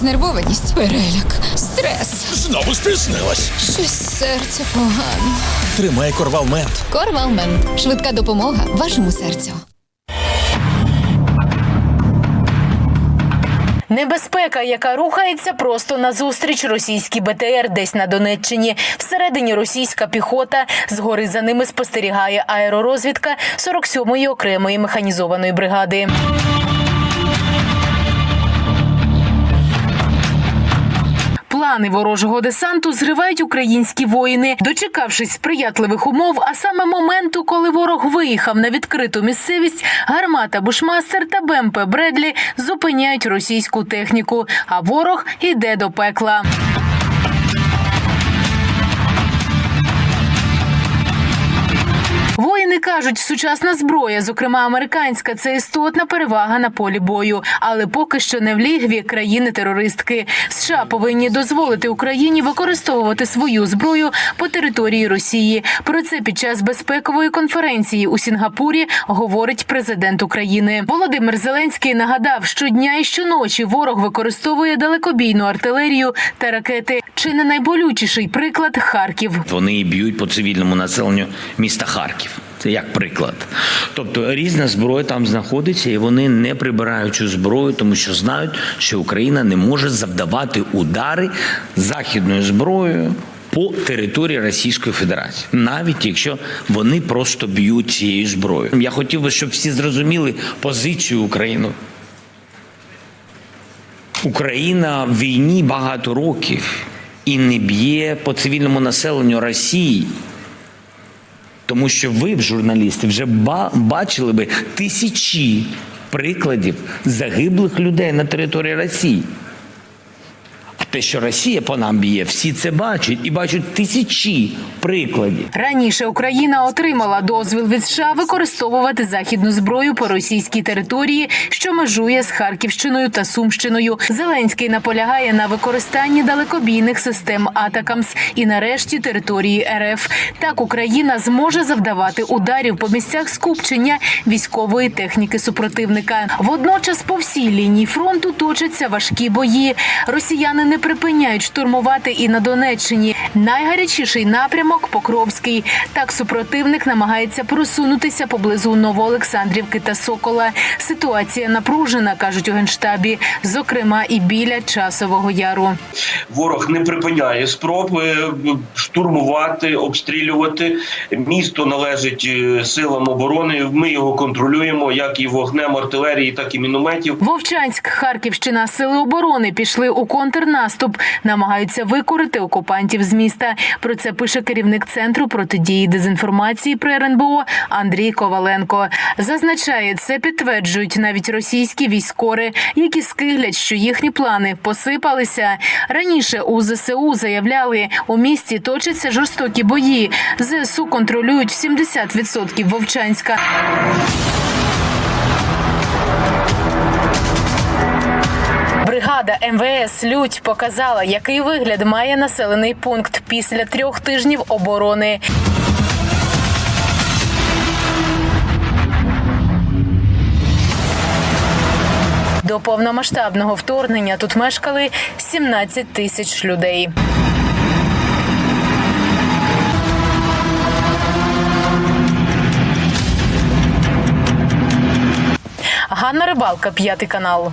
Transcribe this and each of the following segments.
Знервованість, переляк, стрес. Знову спізнилась. Щось серце погано. Тримай корвал мент. Корвалмен. Швидка допомога вашому серцю. Небезпека, яка рухається просто назустріч російській БТР десь на Донеччині. Всередині російська піхота. Згори за ними спостерігає аеророзвідка 47-ї окремої механізованої бригади. Плани ворожого десанту зривають українські воїни, дочекавшись сприятливих умов, а саме моменту, коли ворог виїхав на відкриту місцевість, гармата Бушмастер та БМП Бредлі зупиняють російську техніку, а ворог іде до пекла. Воїни кажуть, сучасна зброя, зокрема американська, це істотна перевага на полі бою, але поки що не в лігві країни-терористки. США повинні дозволити Україні використовувати свою зброю по території Росії. Про це під час безпекової конференції у Сінгапурі говорить президент України. Володимир Зеленський нагадав, що дня і щоночі ворог використовує далекобійну артилерію та ракети. Чи не найболючіший приклад Харків? Вони б'ють по цивільному населенню міста Харків. Це як приклад. Тобто різна зброя там знаходиться, і вони не прибирають цю зброю, тому що знають, що Україна не може завдавати удари західною зброєю по території Російської Федерації, навіть якщо вони просто б'ють цією зброєю. Я хотів би, щоб всі зрозуміли позицію України. Україна в війні багато років і не б'є по цивільному населенню Росії. Тому що ви, журналісти, вже ба- бачили би тисячі прикладів загиблих людей на території Росії. Те, що Росія по нам б'є, всі це бачать і бачать тисячі прикладів. Раніше Україна отримала дозвіл від США використовувати західну зброю по російській території, що межує з Харківщиною та Сумщиною. Зеленський наполягає на використанні далекобійних систем Атакамс і нарешті території РФ. Так Україна зможе завдавати ударів по місцях скупчення військової техніки супротивника. Водночас по всій лінії фронту точаться важкі бої. Росіяни не припиняють штурмувати і на Донеччині. Найгарячіший напрямок Покровський. Так супротивник намагається просунутися поблизу Новоолександрівки та Сокола. Ситуація напружена, кажуть у генштабі, зокрема і біля часового яру. Ворог не припиняє спроб штурмувати, обстрілювати. Місто належить е, силам оборони. Ми його контролюємо, як і вогнем артилерії, так і мінометів. Вовчанськ, Харківщина, сили оборони пішли у контрнаступ, намагаються викорити окупантів з міста. Про це пише керівник центру протидії дезінформації при РНБО Андрій Коваленко. Зазначає, це підтверджують навіть російські військори, які скиглять, що їхні плани посипалися. Раніше у ЗСУ заявляли, у місті точаться жорстокі бої. ЗСУ контролюють 70% Вовчанська. Бригада МВС Людь показала, який вигляд має населений пункт після трьох тижнів оборони. До повномасштабного вторгнення тут мешкали 17 тисяч людей. Ганна Рибалка, п'ятий канал.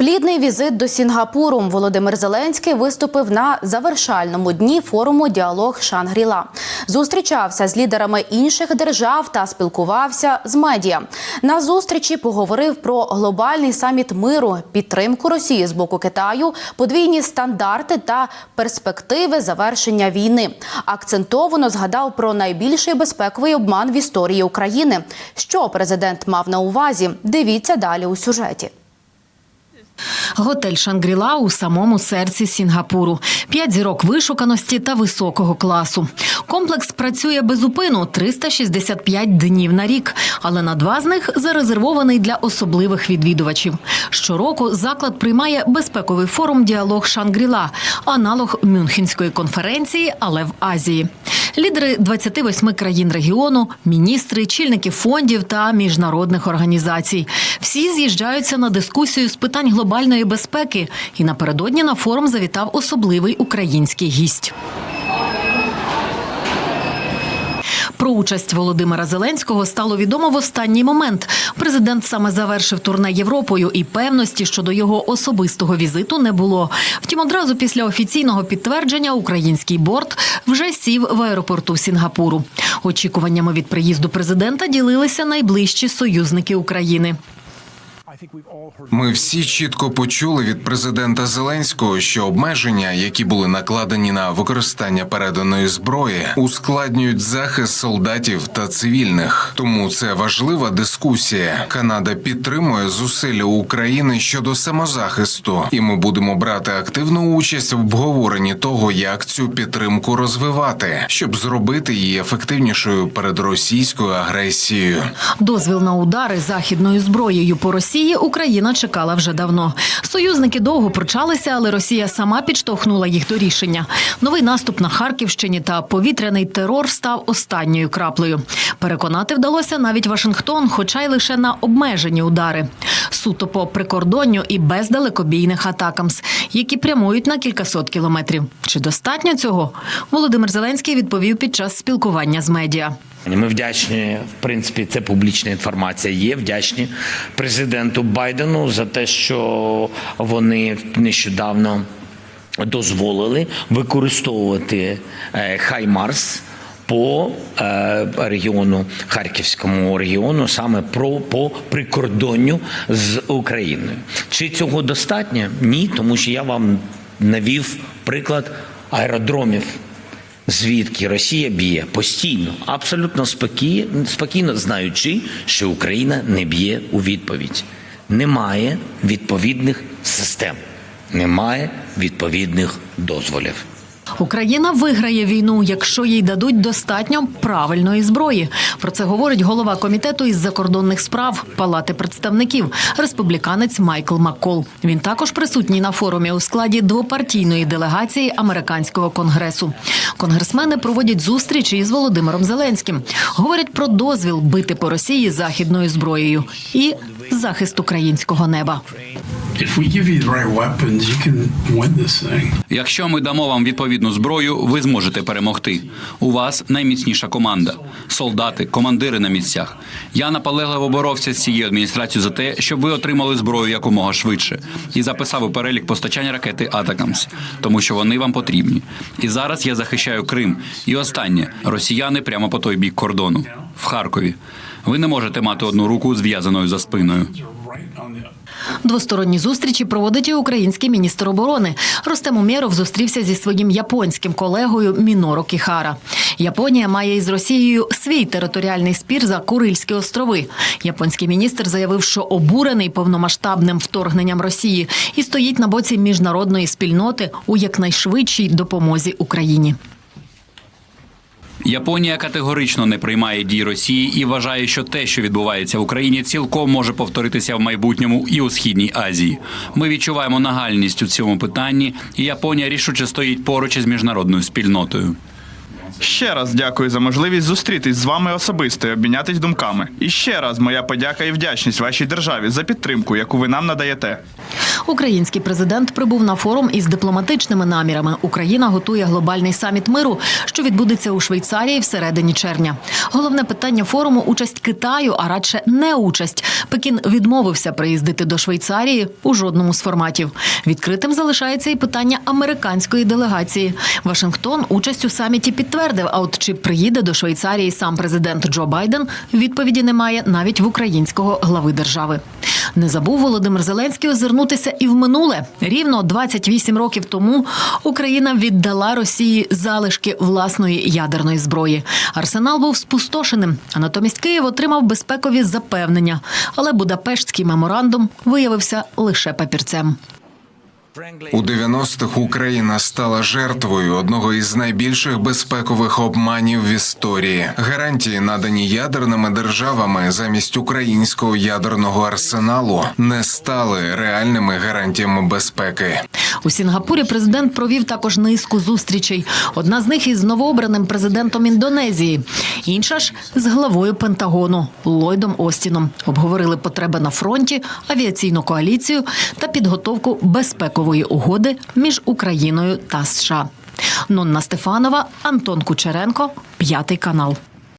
Плідний візит до Сінгапуру Володимир Зеленський виступив на завершальному дні форуму Діалог Шангріла. Зустрічався з лідерами інших держав та спілкувався з медіа. На зустрічі поговорив про глобальний саміт миру, підтримку Росії з боку Китаю, подвійні стандарти та перспективи завершення війни. Акцентовано згадав про найбільший безпековий обман в історії України. Що президент мав на увазі? Дивіться далі у сюжеті. Готель Шангріла у самому серці Сінгапуру. П'ять зірок вишуканості та високого класу. Комплекс працює без упину 365 днів на рік, але на два з них зарезервований для особливих відвідувачів. Щороку заклад приймає безпековий форум Діалог Шангріла, аналог Мюнхенської конференції, але в Азії. Лідери 28 країн регіону, міністри, чільники фондів та міжнародних організацій. Всі з'їжджаються на дискусію з питань глобальної безпеки. І напередодні на форум завітав особливий український гість. Про участь Володимира Зеленського стало відомо в останній момент. Президент саме завершив турне Європою, і певності щодо його особистого візиту не було. Втім, одразу після офіційного підтвердження український борт вже сів в аеропорту Сінгапуру. Очікуваннями від приїзду президента ділилися найближчі союзники України. Ми всі чітко почули від президента Зеленського, що обмеження, які були накладені на використання переданої зброї, ускладнюють захист солдатів та цивільних. Тому це важлива дискусія. Канада підтримує зусилля України щодо самозахисту, і ми будемо брати активну участь в обговоренні того, як цю підтримку розвивати, щоб зробити її ефективнішою перед російською агресією. Дозвіл на удари західною зброєю по Росії Україна чекала вже давно. Союзники довго пручалися, але Росія сама підштовхнула їх до рішення. Новий наступ на Харківщині та повітряний терор став останньою краплею. Переконати вдалося навіть Вашингтон, хоча й лише на обмежені удари. Суто по прикордонню і без далекобійних атакамс, які прямують на кількасот кілометрів. Чи достатньо цього? Володимир Зеленський відповів під час спілкування з медіа. Ми вдячні, в принципі, це публічна інформація. Є вдячні президенту Байдену за те, що вони нещодавно дозволили використовувати е, Хаймарс по е, регіону Харківському регіону, саме про по прикордонню з Україною. Чи цього достатньо? Ні, тому що я вам навів приклад аеродромів звідки Росія б'є постійно, абсолютно спокійно, спокійно знаючи, що Україна не б'є у відповідь. Немає відповідних систем, немає відповідних дозволів. Україна виграє війну, якщо їй дадуть достатньо правильної зброї. Про це говорить голова комітету із закордонних справ Палати представників, республіканець Майкл Маккол. Він також присутній на форумі у складі двопартійної делегації американського конгресу. Конгресмени проводять зустрічі із Володимиром Зеленським. Говорять про дозвіл бити по Росії західною зброєю і захист українського неба. If we. Якщо ми дамо вам відповідну зброю, ви зможете перемогти. У вас найміцніша команда, солдати, командири на місцях. Я наполегливо боровся з цією адміністрацією за те, щоб ви отримали зброю якомога швидше, і записав у перелік постачання ракети Атакамс, тому що вони вам потрібні. І зараз я захищаю Крим. І останнє росіяни прямо по той бік кордону в Харкові. Ви не можете мати одну руку зв'язаною за спиною. Двосторонні зустрічі проводить і український міністр оборони. Ростем Умєров зустрівся зі своїм японським колегою Міноро Кіхара. Японія має із Росією свій територіальний спір за Курильські острови. Японський міністр заявив, що обурений повномасштабним вторгненням Росії і стоїть на боці міжнародної спільноти у якнайшвидшій допомозі Україні. Японія категорично не приймає дій Росії і вважає, що те, що відбувається в Україні, цілком може повторитися в майбутньому і у східній Азії. Ми відчуваємо нагальність у цьому питанні, і Японія рішуче стоїть поруч із міжнародною спільнотою. Ще раз дякую за можливість зустрітись з вами особисто і обмінятись думками. І ще раз моя подяка і вдячність вашій державі за підтримку, яку ви нам надаєте. Український президент прибув на форум із дипломатичними намірами. Україна готує глобальний саміт миру, що відбудеться у Швейцарії всередині червня. Головне питання форуму участь Китаю, а радше не участь. Пекін відмовився приїздити до Швейцарії у жодному з форматів. Відкритим залишається і питання американської делегації. Вашингтон участь у саміті підтвердив. А от чи приїде до Швейцарії сам президент Джо Байден, відповіді немає навіть в українського глави держави. Не забув Володимир Зеленський озирнутися і в минуле. Рівно 28 років тому Україна віддала Росії залишки власної ядерної зброї. Арсенал був спустошеним, а натомість Київ отримав безпекові запевнення. Але Будапештський меморандум виявився лише папірцем. У 90-х Україна стала жертвою одного із найбільших безпекових обманів в історії. Гарантії, надані ядерними державами замість українського ядерного арсеналу, не стали реальними гарантіями безпеки. У Сінгапурі президент провів також низку зустрічей. Одна з них із новообраним президентом Індонезії, інша ж з главою Пентагону Ллойдом Остіном. Обговорили потреби на фронті, авіаційну коаліцію та підготовку безпекової угоди між Україною та США. Нонна Стефанова, Антон Кучеренко, п'ятий канал.